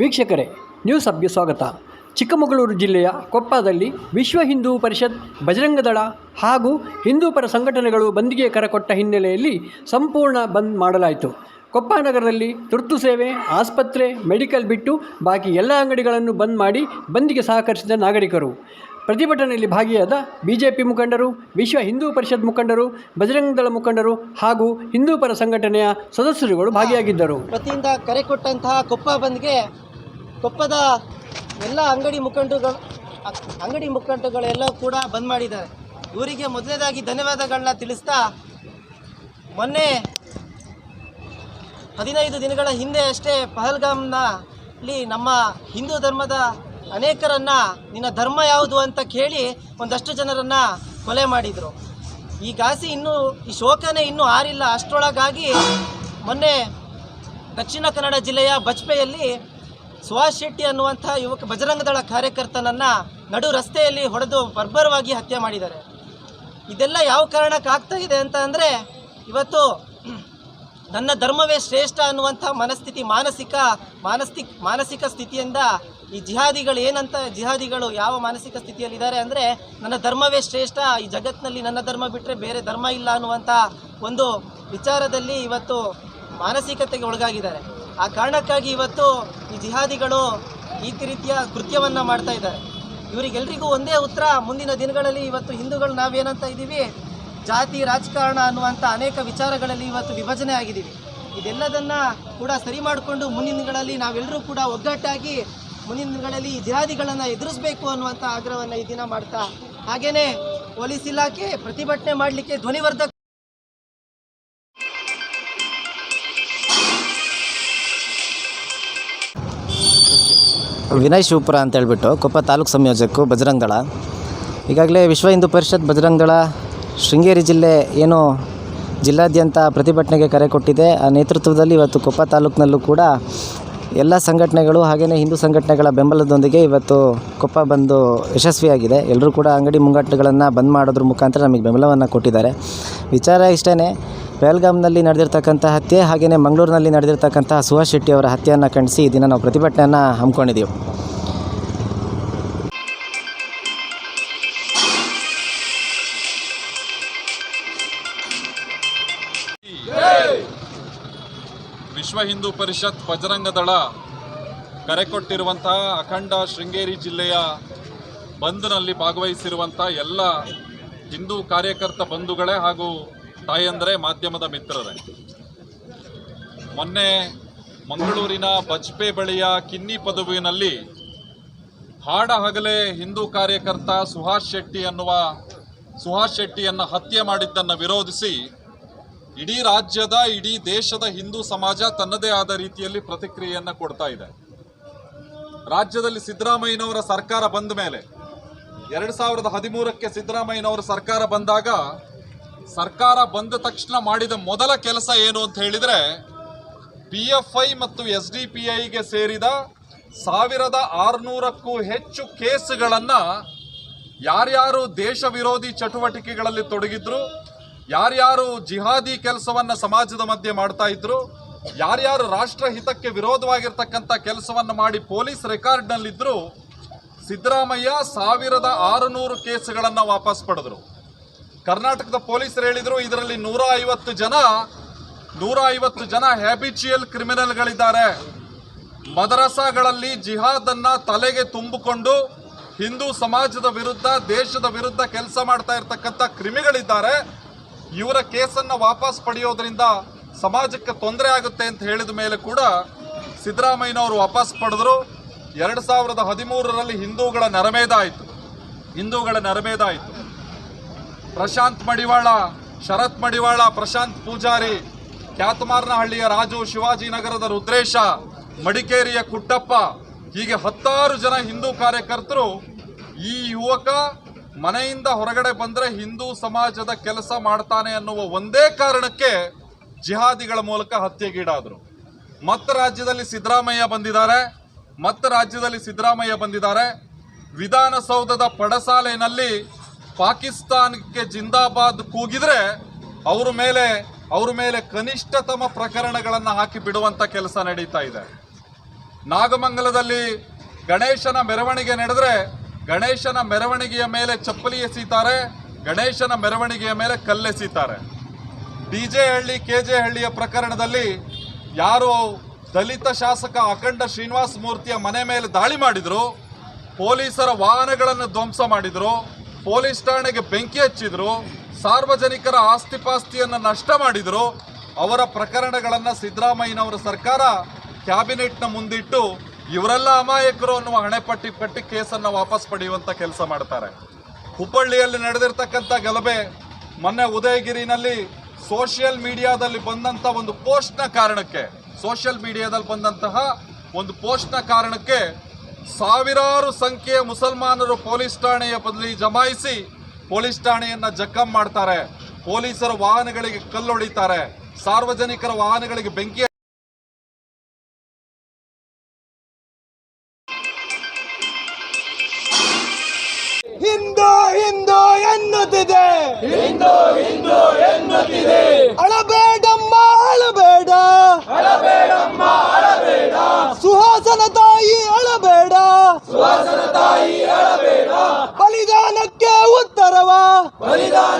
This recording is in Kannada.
ವೀಕ್ಷಕರೇ, ನ್ಯೂಸ್ ಹಬ್ಗೆ ಸ್ವಾಗತ. ಚಿಕ್ಕಮಗಳೂರು ಜಿಲ್ಲೆಯ ಕೊಪ್ಪದಲ್ಲಿ ವಿಶ್ವ ಹಿಂದೂ ಪರಿಷತ್, ಬಜರಂಗದಳ ಹಾಗೂ ಹಿಂದೂ ಪರ ಸಂಘಟನೆಗಳು ಬಂದ್ಗೆ ಕರೆಕೊಟ್ಟ ಹಿನ್ನೆಲೆಯಲ್ಲಿ ಸಂಪೂರ್ಣ ಬಂದ್ ಮಾಡಲಾಯಿತು. ಕೊಪ್ಪ ನಗರದಲ್ಲಿ ತುರ್ತು ಸೇವೆ, ಆಸ್ಪತ್ರೆ, ಮೆಡಿಕಲ್ ಬಿಟ್ಟು ಬಾಕಿ ಎಲ್ಲ ಅಂಗಡಿಗಳನ್ನು ಬಂದ್ ಮಾಡಿ ಬಂದ್ಗೆ ಸಹಕರಿಸಿದ ನಾಗರಿಕರು. ಪ್ರತಿಭಟನೆಯಲ್ಲಿ ಭಾಗಿಯಾದ ಬಿಜೆಪಿ ಮುಖಂಡರು, ವಿಶ್ವ ಹಿಂದೂ ಪರಿಷತ್ ಮುಖಂಡರು, ಬಜರಂಗದಳ ಮುಖಂಡರು ಹಾಗೂ ಹಿಂದೂ ಪರ ಸಂಘಟನೆಯ ಸದಸ್ಯರುಗಳು ಭಾಗಿಯಾಗಿದ್ದರು. ವತಿಯಿಂದ ಕರೆ ಕೊಟ್ಟಂತಹ ಕೊಪ್ಪ ಬಂದ್ಗೆ ಕೊಪ್ಪದ ಎಲ್ಲ ಅಂಗಡಿ ಮುಖಂಡರುಗಳು, ಅಂಗಡಿ ಮುಖಂಡರುಗಳೆಲ್ಲ ಕೂಡ ಬಂದ್ ಮಾಡಿದ್ದಾರೆ. ಇವರಿಗೆ ಮೊದಲನೇದಾಗಿ ಧನ್ಯವಾದಗಳನ್ನ ತಿಳಿಸ್ತಾ ಮೊನ್ನೆ ಹದಿನೈದು ದಿನಗಳ ಹಿಂದೆ ಅಷ್ಟೇ ಪಹಲ್ಗಾಮ್ನಲ್ಲಿ ನಮ್ಮ ಹಿಂದೂ ಧರ್ಮದ ಅನೇಕರನ್ನ ನಿನ್ನ ಧರ್ಮ ಯಾವುದು ಅಂತ ಕೇಳಿ ಒಂದಷ್ಟು ಜನರನ್ನ ಕೊಲೆ ಮಾಡಿದರು. ಈ ಗಾಸಿ ಇನ್ನೂ, ಈ ಶೋಕನೇ ಇನ್ನೂ ಆರಿಲ್ಲ. ಅಷ್ಟರೊಳಗಾಗಿ ಮೊನ್ನೆ ದಕ್ಷಿಣ ಕನ್ನಡ ಜಿಲ್ಲೆಯ ಬಜ್ಪೆಯಲ್ಲಿ ಸುಹಾಸ್ ಶೆಟ್ಟಿ ಅನ್ನುವಂಥ ಯುವಕ ಬಜರಂಗದಳ ಕಾರ್ಯಕರ್ತನನ್ನು ನಡು ರಸ್ತೆಯಲ್ಲಿ ಹೊಡೆದು ಬರ್ಬರವಾಗಿ ಹತ್ಯೆ ಮಾಡಿದ್ದಾರೆ. ಇದೆಲ್ಲ ಯಾವ ಕಾರಣಕ್ಕೆ ಆಗ್ತಾ ಇದೆ ಅಂತ ಅಂದರೆ, ಇವತ್ತು ನನ್ನ ಧರ್ಮವೇ ಶ್ರೇಷ್ಠ ಅನ್ನುವಂಥ ಮನಸ್ಥಿತಿ, ಮಾನಸಿಕ ಮಾನಸಿಕ ಮಾನಸಿಕ ಸ್ಥಿತಿಯಿಂದ ಈ ಜಿಹಾದಿಗಳು ಏನಂತ, ಜಿಹಾದಿಗಳು ಯಾವ ಮಾನಸಿಕ ಸ್ಥಿತಿಯಲ್ಲಿದ್ದಾರೆ ಅಂದರೆ, ನನ್ನ ಧರ್ಮವೇ ಶ್ರೇಷ್ಠ, ಈ ಜಗತ್ತಿನಲ್ಲಿ ನನ್ನ ಧರ್ಮ ಬಿಟ್ಟರೆ ಬೇರೆ ಧರ್ಮ ಇಲ್ಲ ಅನ್ನುವಂಥ ಒಂದು ವಿಚಾರದಲ್ಲಿ ಇವತ್ತು ಮಾನಸಿಕತೆಗೆ ಒಳಗಾಗಿದ್ದಾರೆ. ಆ ಕಾರಣಕ್ಕಾಗಿ ಇವತ್ತು ಈ ಜಿಹಾದಿಗಳು ಈ ರೀತಿಯ ಕೃತ್ಯವನ್ನು ಮಾಡ್ತಾ ಇದ್ದಾರೆ. ಇವರಿಗೆಲ್ರಿಗೂ ಒಂದೇ ಉತ್ತರ, ಮುಂದಿನ ದಿನಗಳಲ್ಲಿ ಇವತ್ತು ಹಿಂದೂಗಳು ನಾವೇನಂತ ಇದ್ದೀವಿ? ಜಾತಿ, ರಾಜಕಾರಣ ಅನ್ನುವಂಥ ಅನೇಕ ವಿಚಾರಗಳಲ್ಲಿ ಇವತ್ತು ವಿಭಜನೆ ಆಗಿದ್ದೀವಿ. ಇದೆಲ್ಲದನ್ನ ಕೂಡ ಸರಿ ಮಾಡಿಕೊಂಡು ಮುಂದಿನ ದಿನಗಳಲ್ಲಿ ನಾವೆಲ್ಲರೂ ಕೂಡ ಒಗ್ಗಟ್ಟಾಗಿ ಮುಂದಿನ ದಿನಗಳಲ್ಲಿ ಈ ಜಿಹಾದಿಗಳನ್ನು ಎದುರಿಸಬೇಕು ಅನ್ನುವಂಥ ಆಗ್ರಹವನ್ನು ಈ ದಿನ ಮಾಡ್ತಾ ಹಾಗೆಯೇ ಪೊಲೀಸ್ ಇಲಾಖೆ ಪ್ರತಿಭಟನೆ ಮಾಡಲಿಕ್ಕೆ ಧ್ವನಿವರ್ಧಕ ವಿನಯ್ ಶಿವಪುರ ಅಂತ ಹೇಳ್ಬಿಟ್ಟು ಕೊಪ್ಪ ತಾಲೂಕು ಸಂಯೋಜಕರು ಬಜರಂಗದಳ ಈಗಾಗಲೇ ವಿಶ್ವ ಹಿಂದೂ ಪರಿಷತ್ ಬಜರಂಗದಳ ಶೃಂಗೇರಿ ಜಿಲ್ಲೆ ಏನು ಜಿಲ್ಲಾದ್ಯಂತ ಪ್ರತಿಭಟನೆಗೆ ಕರೆ ಕೊಟ್ಟಿದೆ. ಆ ನೇತೃತ್ವದಲ್ಲಿ ಇವತ್ತು ಕೊಪ್ಪ ತಾಲೂಕಿನಲ್ಲೂ ಕೂಡ ಎಲ್ಲ ಸಂಘಟನೆಗಳು ಹಾಗೆಯೇ ಹಿಂದೂ ಸಂಘಟನೆಗಳ ಬೆಂಬಲದೊಂದಿಗೆ ಇವತ್ತು ಕೊಪ್ಪ ಬಂದು ಯಶಸ್ವಿಯಾಗಿದೆ. ಎಲ್ಲರೂ ಕೂಡ ಅಂಗಡಿ ಮುಂಗಟ್ಟುಗಳನ್ನು ಬಂದ್ ಮಾಡೋದ್ರ ಮುಖಾಂತರ ನಮಗೆ ಬೆಂಬಲವನ್ನು ಕೊಟ್ಟಿದ್ದಾರೆ. ವಿಚಾರ ಇಷ್ಟೇ ಪೆಹಲ್ಗಾಮ್ನಲ್ಲಿ ನಡೆದಿರ್ತಕ್ಕಂಥ ಹತ್ಯೆ ಹಾಗೆಯೇ ಮಂಗಳೂರಿನಲ್ಲಿ ನಡೆದಿರ್ತಕ್ಕಂಥ ಸುಹಾಸ್ ಶೆಟ್ಟಿ ಅವರ ಹತ್ಯೆಯನ್ನು ಖಂಡಿಸಿ ದಿನ ನಾವು ಪ್ರತಿಭಟನೆಯನ್ನು ಹಮ್ಮಿಕೊಂಡಿದ್ದೀವಿ. ವಿಶ್ವ ಹಿಂದೂ ಪರಿಷತ್ ಬಜರಂಗ ದಳ ಕರೆ ಕೊಟ್ಟಿರುವಂತಹ ಅಖಂಡ ಶೃಂಗೇರಿ ಜಿಲ್ಲೆಯ ಬಂದ್ನಲ್ಲಿ ಭಾಗವಹಿಸಿರುವಂಥ ಎಲ್ಲ ಹಿಂದೂ ಕಾರ್ಯಕರ್ತ ಬಂಧುಗಳೇ ಹಾಗೂ ತಾಯಂದರೆ ಮಾಧ್ಯಮದ ಮಿತ್ರರೇ. ಮೊನ್ನೆ ಮಂಗಳೂರಿನ ಬಜ್ಪೆ ಬಳಿಯ ಕಿನ್ನಿ ಪದವಿನಲ್ಲಿ ಹಾಡ ಹಗಲೇ ಹಿಂದೂ ಕಾರ್ಯಕರ್ತ ಸುಹಾಸ್ ಶೆಟ್ಟಿ ಅನ್ನುವ ಸುಹಾಸ್ ಶೆಟ್ಟಿಯನ್ನು ಹತ್ಯೆ ಮಾಡಿದ್ದನ್ನು ವಿರೋಧಿಸಿ ಇಡೀ ರಾಜ್ಯದ, ಇಡೀ ದೇಶದ ಹಿಂದೂ ಸಮಾಜ ತನ್ನದೇ ಆದ ರೀತಿಯಲ್ಲಿ ಪ್ರತಿಕ್ರಿಯೆಯನ್ನು ಕೊಡ್ತಾ ಇದೆ. ರಾಜ್ಯದಲ್ಲಿ ಸಿದ್ದರಾಮಯ್ಯನವರ ಸರ್ಕಾರ ಬಂದ ಮೇಲೆ, ಎರಡು ಸಾವಿರದ ಹದಿಮೂರಕ್ಕೆ ಸಿದ್ದರಾಮಯ್ಯನವರ ಸರ್ಕಾರ ಬಂದಾಗ ಸರ್ಕಾರ ಬಂದ ತಕ್ಷಣ ಮಾಡಿದ ಮೊದಲ ಕೆಲಸ ಏನು ಅಂತ ಹೇಳಿದರೆ ಪಿ ಎಫ್ ಐ ಮತ್ತು ಎಸ್ ಡಿ ಪಿ ಐಗೆ ಸೇರಿದ ಸಾವಿರದ ಆರುನೂರಕ್ಕೂ ಹೆಚ್ಚು ಕೇಸುಗಳನ್ನು ಯಾರ್ಯಾರು ದೇಶ ವಿರೋಧಿ ಚಟುವಟಿಕೆಗಳಲ್ಲಿ ತೊಡಗಿದ್ರು, ಯಾರ್ಯಾರು ಜಿಹಾದಿ ಕೆಲಸವನ್ನ ಸಮಾಜದ ಮಧ್ಯೆ ಮಾಡ್ತಾ ಇದ್ರು, ಯಾರ್ಯಾರು ರಾಷ್ಟ್ರ ಹಿತಕ್ಕೆ ವಿರೋಧವಾಗಿರ್ತಕ್ಕಂಥ ಕೆಲಸವನ್ನು ಮಾಡಿ ಪೊಲೀಸ್ ರೆಕಾರ್ಡ್ನಲ್ಲಿದ್ದರೂ ಸಿದ್ದರಾಮಯ್ಯ ಸಾವಿರದ ಆರುನೂರು ಕೇಸುಗಳನ್ನು ವಾಪಸ್ ಪಡೆದ್ರು. ಕರ್ನಾಟಕದ ಪೊಲೀಸರು ಹೇಳಿದರು, ಇದರಲ್ಲಿ ನೂರ ಐವತ್ತು ಜನ ನೂರ ಐವತ್ತು ಜನ ಹ್ಯಾಬಿಚುಯಲ್ ಕ್ರಿಮಿನಲ್ಗಳಿದ್ದಾರೆ. ಮದರಸಾಗಳಲ್ಲಿ ಜಿಹಾದನ್ನ ತಲೆಗೆ ತುಂಬಿಕೊಂಡು ಹಿಂದೂ ಸಮಾಜದ ವಿರುದ್ಧ, ದೇಶದ ವಿರುದ್ಧ ಕೆಲಸ ಮಾಡ್ತಾ ಇರ್ತಕ್ಕಂಥ ಕ್ರಿಮಿಗಳಿದ್ದಾರೆ. ಇವರ ಕೇಸನ್ನು ವಾಪಸ್ ಪಡೆಯೋದ್ರಿಂದ ಸಮಾಜಕ್ಕೆ ತೊಂದರೆ ಆಗುತ್ತೆ ಅಂತ ಹೇಳಿದ ಮೇಲೆ ಕೂಡ ಸಿದ್ದರಾಮಯ್ಯನವರು ವಾಪಸ್ ಪಡೆದ್ರು. ಎರಡು ಸಾವಿರದ ಹದಿಮೂರರಲ್ಲಿ ಹಿಂದೂಗಳ ನರಮೇಧ ಆಯಿತು. ಹಿಂದೂಗಳ ನರಮೇಧ ಆಯಿತು. ಪ್ರಶಾಂತ್ ಮಡಿವಾಳ, ಶರತ್ ಮಡಿವಾಳ, ಪ್ರಶಾಂತ್ ಪೂಜಾರಿ, ಕ್ಯಾತಮಾರ್ನಹಳ್ಳಿಯ ರಾಜು ಶಿವಾಜಿನಗರದ ರುದ್ರೇಶ, ಮಡಿಕೇರಿಯ ಕುಟ್ಟಪ್ಪ, ಹೀಗೆ ಹತ್ತಾರು ಜನ ಹಿಂದೂ ಕಾರ್ಯಕರ್ತರು ಈ ಯುವಕ ಮನೆಯಿಂದ ಹೊರಗಡೆ ಬಂದರೆ ಹಿಂದೂ ಸಮಾಜದ ಕೆಲಸ ಮಾಡ್ತಾನೆ ಅನ್ನುವ ಒಂದೇ ಕಾರಣಕ್ಕೆ ಜಿಹಾದಿಗಳ ಮೂಲಕ ಹತ್ಯೆಗೀಡಾದರು. ಮತ್ತೆ ರಾಜ್ಯದಲ್ಲಿ ಸಿದ್ದರಾಮಯ್ಯ ಬಂದಿದ್ದಾರೆ, ಮತ್ತೆ ರಾಜ್ಯದಲ್ಲಿ ಸಿದ್ದರಾಮಯ್ಯ ಬಂದಿದ್ದಾರೆ. ವಿಧಾನಸೌಧದ ಪಡಸಾಲೆನಲ್ಲಿ ಪಾಕಿಸ್ತಾನಕ್ಕೆ ಜಿಂದಾಬಾದ್ ಕೂಗಿದ್ರೆ ಅವ್ರ ಮೇಲೆ ಅವ್ರ ಮೇಲೆ ಕನಿಷ್ಠತಮ ಪ್ರಕರಣಗಳನ್ನು ಹಾಕಿ ಬಿಡುವಂತ ಕೆಲಸ ನಡೀತಾ ಇದೆ. ನಾಗಮಂಗಲದಲ್ಲಿ ಗಣೇಶನ ಮೆರವಣಿಗೆ ನಡೆದ್ರೆ ಗಣೇಶನ ಮೆರವಣಿಗೆಯ ಮೇಲೆ ಚಪ್ಪಲಿ ಎಸೀತಾರೆ, ಗಣೇಶನ ಮೆರವಣಿಗೆಯ ಮೇಲೆ ಕಲ್ಲೆಸೀತಾರೆ D J Halli K J ಹಳ್ಳಿಯ ಪ್ರಕರಣದಲ್ಲಿ ಯಾರು ದಲಿತ ಶಾಸಕ ಅಖಂಡ ಶ್ರೀನಿವಾಸ ಮೂರ್ತಿಯ ಮನೆ ಮೇಲೆ ದಾಳಿ ಮಾಡಿದ್ರು, ಪೊಲೀಸರ ವಾಹನಗಳನ್ನು ಧ್ವಂಸ ಮಾಡಿದ್ರು ಪೊಲೀಸ್ ಠಾಣೆಗೆ ಬೆಂಕಿ ಹಚ್ಚಿದ್ರು, ಸಾರ್ವಜನಿಕರ ಆಸ್ತಿಪಾಸ್ತಿಯನ್ನು ನಷ್ಟ ಮಾಡಿದ್ರು, ಅವರ ಪ್ರಕರಣಗಳನ್ನು ಸಿದ್ದರಾಮಯ್ಯನವರ ಸರ್ಕಾರ ಕ್ಯಾಬಿನೆಟ್ನ ಮುಂದಿಟ್ಟು ಇವರೆಲ್ಲ ಅಮಾಯಕರು ಅನ್ನುವ ಹಣೆಪಟ್ಟಿ ಕಟ್ಟಿ ಕೇಸನ್ನು ವಾಪಸ್ ಪಡೆಯುವಂಥ ಕೆಲಸ ಮಾಡ್ತಾರೆ. ಹುಬ್ಬಳ್ಳಿಯಲ್ಲಿ ನಡೆದಿರ್ತಕ್ಕಂಥ ಗಲಭೆ ಮೊನ್ನೆ ಉದಯಗಿರಿನಲ್ಲಿ ಸೋಷಿಯಲ್ ಮೀಡಿಯಾದಲ್ಲಿ ಬಂದಂಥ ಒಂದು ಪೋಸ್ಟ್ನ ಕಾರಣಕ್ಕೆ, ಸೋಷಿಯಲ್ ಮೀಡಿಯಾದಲ್ಲಿ ಬಂದಂತಹ ಒಂದು ಪೋಸ್ಟ್ನ ಕಾರಣಕ್ಕೆ ಸಾವಿರಾರು ಸಂಖ್ಯೆಯ ಮುಸಲ್ಮಾನರು ಪೊಲೀಸ್ ಠಾಣೆಯ ಬದಲಿ ಜಮಾಯಿಸಿ ಪೊಲೀಸ್ ಠಾಣೆಯನ್ನ ಜಖಂ ಮಾಡ್ತಾರೆ. ಪೊಲೀಸರ ವಾಹನಗಳಿಗೆ ಕಲ್ಲೊಡಿತಾರೆ. ಸಾರ್ವಜನಿಕರ ವಾಹನಗಳಿಗೆ ಬೆಂಕಿ ಉತ್ತರವ